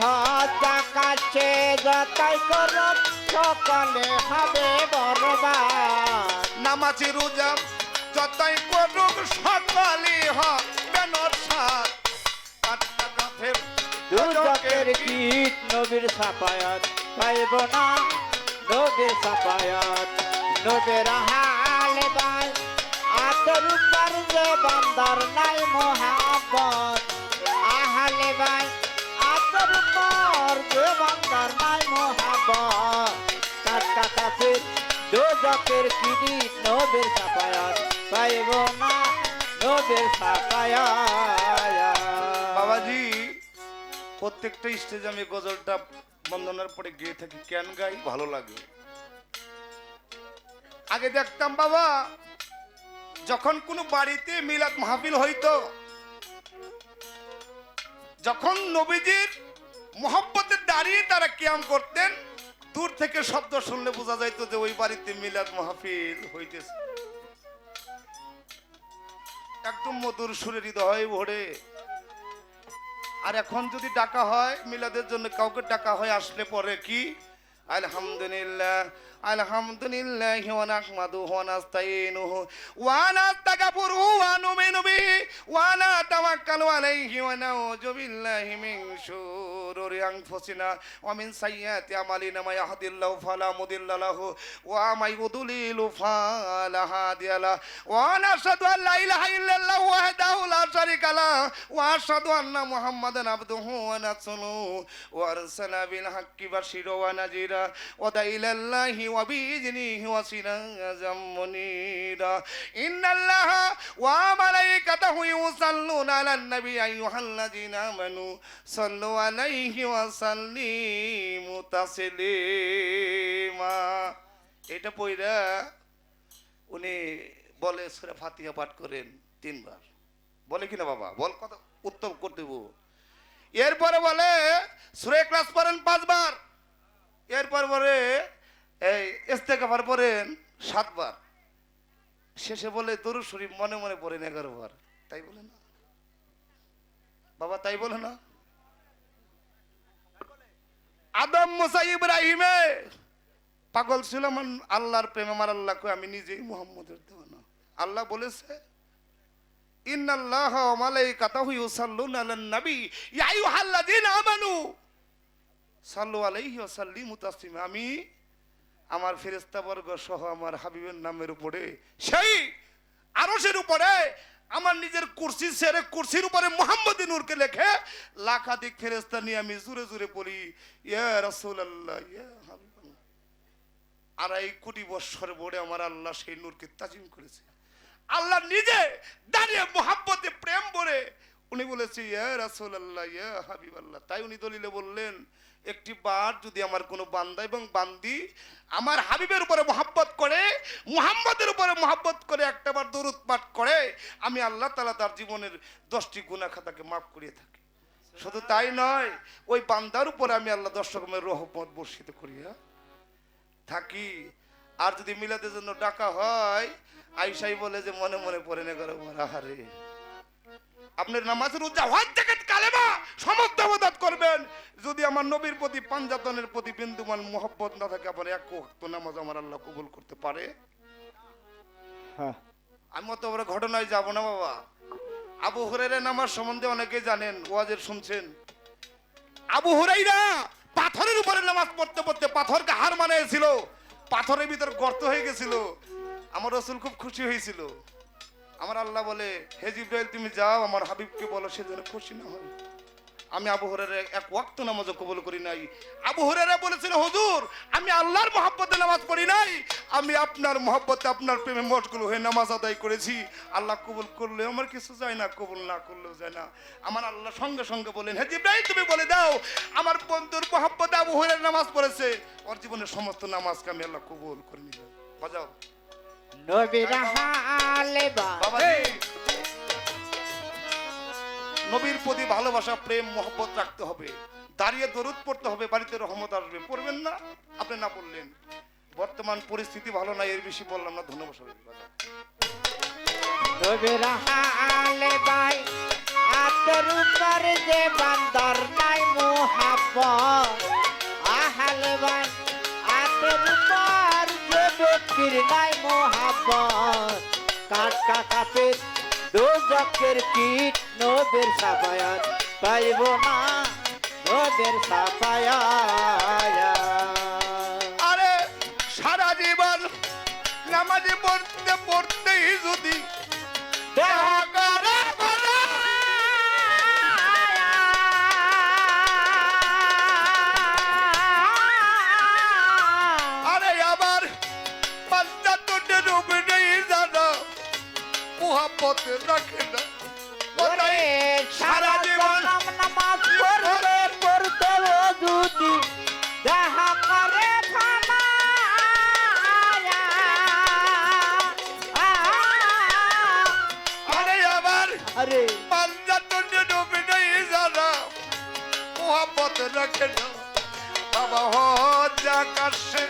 হাত আকাশে যতই করো সকলে হবে বরবাদ। নামাজি রোজা যতই করুক সকলেই হবে নরসা পাট্টা কাফের দুজকের গীত নবীর সাফায়াত পাইব না নবীর সাফায়াত। নবীর হাল বাই আতর উপর যে বান্দার নাই মোহাম্মত আহালে বাই উপর যে বান্দার নাই মোহাম্মত কাটকা কাফের দুজকের গীত নবীর সাফায়াত পাইব না নবীর বাবাজি, প্রত্যেকটা স্টেজে আমি গজলটা বন্দনার পরে গেয়ে থাকি, কেন গাই? ভালো লাগে। আগে দেখতাম বাবা, যখন কোনো বাড়িতে মিলাদ মাহফিল হইতো, যখন নবীজির মোহব্বতে দাঁড়িয়ে তারা ক্যাম করতেন। দূর থেকে শব্দ শুনলে বোঝা যাইতো যে ওই বাড়িতে মিলাদ মাহফিল হইতেছে। একদম মধুর সুরে হৃদয় ভরে। আর এখন যদি ডাকা হয়, মিলাদের জন্য কাউকে ডাকা হয়, আসলে পরে কি? আলহামদুলিল্লাহ আলহামদুলিল্লাহ ওয়া নাহমাদুহু ওয়া নাস্তাইনুহু ওয়া নাস্তাগফিরুহু ওয়া নুমিনু বিহি ওয়া নাতাওয়াক্কালু আলাইহি ওয়া নাউযু বিল্লাহি মিন শুরুরি আনফুসিনা ওয়া মিন সাইয়্যাতি আমালিনা মা ইয়াহদিল্লাহু ফালা মুদিল্লা লাহু ওয়া মা ইউদ্লিলু ফালা হাদিয়া ওয়া নাশহাদু আন লা ইলাহা ইল্লাল্লাহু ওয়াহদাহু লা শারীকা লাহু ওয়া আশহাদু আন্না মুহাম্মাদান আবদুহু ওয়া রাসূলুহু ওয়া আরসালা বিল হাক্কি বাশীরা ওয়া ওয়া দাইলাল্লাহি ওয়া সিরাজাম মুনীরা ইন্নাল্লাহা ওয়া মালাইকাতাহু ইউসাল্লুনা আলান নবী আইয়ুহাল্লাযীনা আমানু সাল্লু আলাইহি ওয়া সাল্লিমু তাসলিমা এটা পইরা উনি বলে সুরে ফাতিহা পাঠ করেন তিনবার। বলে কিনা বাবা? বল কত উত্তম করে দেব। এরপরে বলে সুরে ক্লাস পড়েন পাঁচবার। এরপর পরে এই ইস্তেকাফার পড়েন সাতবার। শেষে বলে, দরু শরীফ মনে মনে পড়েন এগারো বার। তাই বলে না। বাবা, তাই বলে না? আদম মুসা ইব্রাহিমে পাগল ছিল আমার আল্লাহর প্রেম, আমার আল্লাহকে আমি নিজেই মুহাম্মদের দেওয়ানা। আল্লাহ বলেছে, ইন্নাল্লাহ মালাইকাতাহু ইউসাল্লুনা আলান নবী। ইয়া আইয়ুহাল্লাযীনা আমানু, সাল্লু আলাইহি ওয়া সাল্লিমু তাসলিমা। আমি আমার ফেরেশতা বর্গ সহ আমার হাবিবের নামের উপরে, সেই আরশের উপরে, আমার নিজের কুরসি সেরে কুরসির উপরে মোহাম্মদ নূরকে লেখে লাখাধিক ফেরেশতা নিয়ে আমি জুরে জুরে পড়ি ইয়া রাসূলুল্লাহ, ইয়া আড়াই কোটি বৎসর বড়ে আমার আল্লাহ সেই নূরকে তাজিম করেছে। আল্লাহ নিজে দাঁড়িয়ে মোহাব্বতে প্রেম বলে উনি বলেছে, ইয়া রাসূলুল্লাহ, ইয়া হাবিবাল্লাহ। তাই উনি দলিলে বললেন একটি বার যদি আমার কোনো বান্দা এবং বান্দি আমার হাবিবের উপরে মোহাব্বত করে, মুহাম্মদের উপরে মোহাব্বত করে একটা বার পাঠ করে, আমি আল্লাহ তাআলা তার জীবনের দশটি গুনাহ খাতাকে মাফ করিয়ে থাকি। শুধু তাই নয়, ওই বান্দার উপরে আমি আল্লাহ দশ রকমের রহমত বর্ষিত করিয়া থাকি। আর যদি মিলাদের জন্য ডাকা হয় আইসাই বলে যে, মনে মনে পড়ে না করে আহারে। আপনার নামাজের উজ্জাহাত থেকে কালেমা সমস্ত অবদাত করবেন। যদি আমার নবীর প্রতি পাঞ্জাতনের প্রতি বিন্দুমান মোহব্বত না থাকে আপনার এক ওয়াক্ত নামাজ আমার আল্লাহ কবুল করতে পারে? হ্যাঁ। আমি অত বড় ঘটনায় যাব না বাবা। আবু হুরাইরা নামাজ সম্বন্ধে অনেকে জানেন ওয়াজের শুনছেন। আবু হুরাইরা পাথরের উপরে নামাজ পড়তে পড়তে পাথরকে হার মানিয়েছিল পাথরের ভিতর গর্ত হয়ে গেছিল। আমার রসুল খুব খুশি হয়েছিল। আমার আল্লাহ বলে, হে জিব্রাইল, তুমি যাও, আমার হাবিবকে বলো, সে যেন খুশি না হয়। আমি আবু হরের এক ওয়াক্ত নামাজও কবুল করি নাই। আবু হরেরা বলেছিল, হুজুর, আমি আল্লাহর মহব্বতে নামাজ পড়ি নাই। আমি আপনার মহব্বতে, আপনার প্রেমে মশগুল হয়ে নামাজ আদায় করেছি। আল্লাহ কবুল করলে আমার কিছু যায় না, কবুল না করলেও যায় না। আমার আল্লাহ সঙ্গে সঙ্গে বলেন হ্যাঁ জিব্রাহিম তুমি বলে দাও, আমার বন্ধুর মহব্বতে আবু হরের নামাজ পড়েছে। ওর জীবনের সমস্ত নামাজকে আমি আল্লাহ কবুল করে নিলাম। বাজাও। নবীর হালে নবীর প্রতি ভালোবাসা প্রেম মহব্বত রাখতে হবে। দাঁড়িয়ে দরুদ পড়তে হবে বাড়িতে রহমত আসবে। পড়বেন না? আপনি না পড়লেন। বর্তমান পরিস্থিতি ভালো না এর বেশি বললাম না ধন্যবাদ সবাই নবীর হালে বাই আতর উপর যে বান্দর নাই মোহাব্বত। আহালে বাই আতর উপর ব্যক্তির নাই মোহাব্বত কাটকা কাপের দোজকের কীট নদের সাফায়াত। পাইব না নদের সাফায়াত। আরে সারা জীবন নামাজে পড়তে পড়তেই যদি দেখা রাখে না সারা জীবন নামাজ পড়তে পড়তে যদি দেখা করে আরে আবার আরে। পাঞ্চাত্তরটা রূপে নেই জানা। মহাপত রাখে না। বাবা হজ আকাশে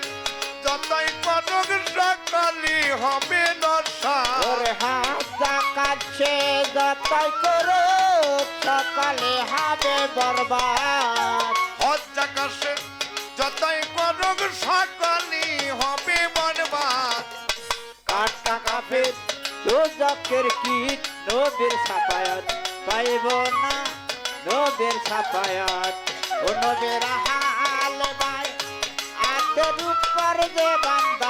যতই কনক সকালি হবে নশা। কাছে যতই করো সকালে হবে বরবাদ। হজ আকাশে যতই কনক সকালি হবে বনবাদ কাটা কাপের দোজকের কীট নবীর সাফায়াত। পাইব না নবীর সাফায়াত। ও নবীর হাল ভাই আতের উপর যে বান্দার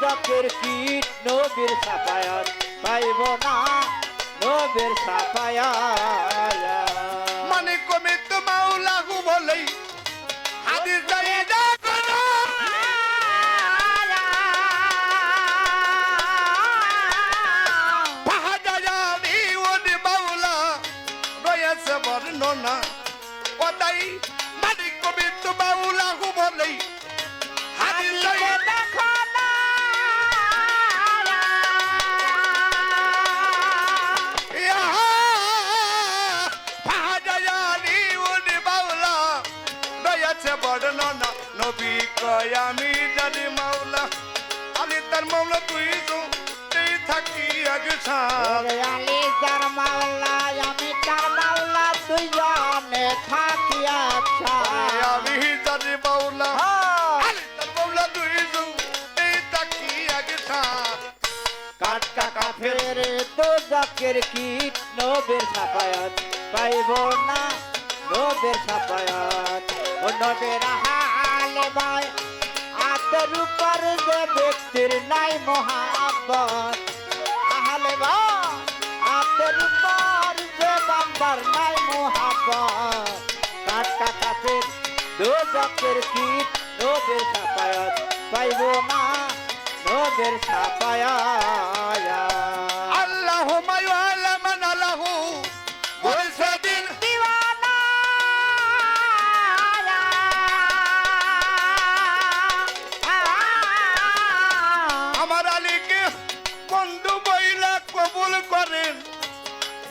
দোজকের কীট নবীর সাফায়াত পাইব না নবীর সাফায়াত। মানে কমে তো মাওলাহু বলেই কয় আমি জানি মাওলা আমি তার মাওলা তুই তো এই থাকি আগে আলী যার মাওলা আমি তার মাওলা তুই জানে থাকি আচ্ছা আমি জানি মাওলা আমি তার মাওলা তুই তো এই থাকি আগে কাটকা কাফের তো জাকের কীট নবের সাফায়াত পাইব না নবের সাফায়াত ও নবের হালে ভাই আতের উপর যে ব্যক্তির নাই মহাব্বত। আহালে ভাই আতের উপর যে বান্দার নাই মহাব্বত। কাটকা কাফের দো জাকের কীট, নবের সাফায়াত পাইব না, নবের সাফায়াত। আল্লাহ মায়ালা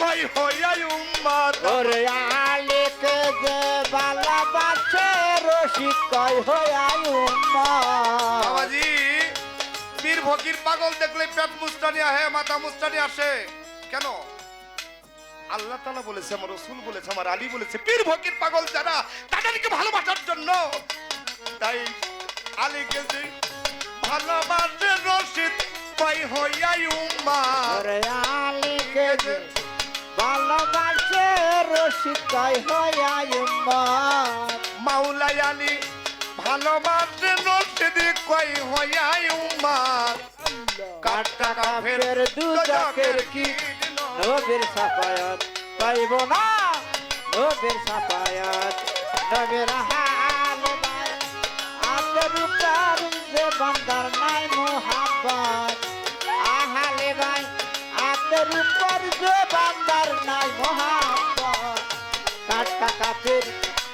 ভাই হইয়াই উম্মাদ। ওরে আলেকে যে ভালোবাসে রসিক কয় হই আয়ুম্মা বাবাজি বীর ফকির পাগল দেখলে পেট মুস্তানি আহে মাথা মুস্তানি আসে। কেন? আল্লাহ তালা বলেছে আমার রসুল বলেছে আমার আলী বলেছে পীর ফকির পাগল যারা তাদেরকে ভালোবাসার জন্য। তাই আলীকে যে ভালোবাসে রশিদ পাই হইয়াই উম্মা আলীকে যে ভালোবাসে রশিদ কয় হইয়া উম্মত মাওলাই আলী ভালোবাসে রশিদ কই হইয়াই উম্মা কাটা কাফের কাফের কি? নবীর সাফায়াত পাইব না। নবীর সাফায়াত নবীর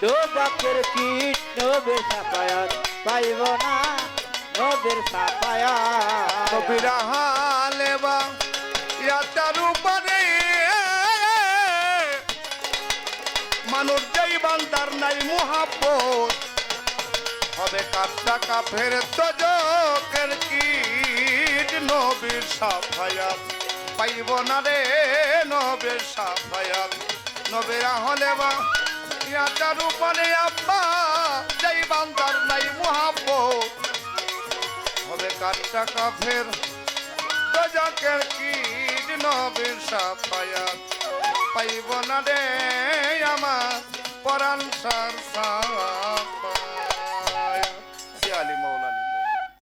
কাফের কীট নবীর সাফায়াত পাইব না, নবীর সাফায়াত। কবিরা হালে বা ইয়াতার উপরে। মানুষ যেই বান্দার নাই মোহাব্বত, হবে কাটটা কাফের তজকের কীট। নবীর সাফায়াত পাইব না রে, নবীর সাফায়াত। নবীরা হলে বা ইয়াতার উপরে আব্বা, যেই বান্দার নাই মোহাব্বত। হবে কাটটা কাফের দজকের কি নবীর সাপায়া পাইব না রে আমার পরাণ সার সাফায়াত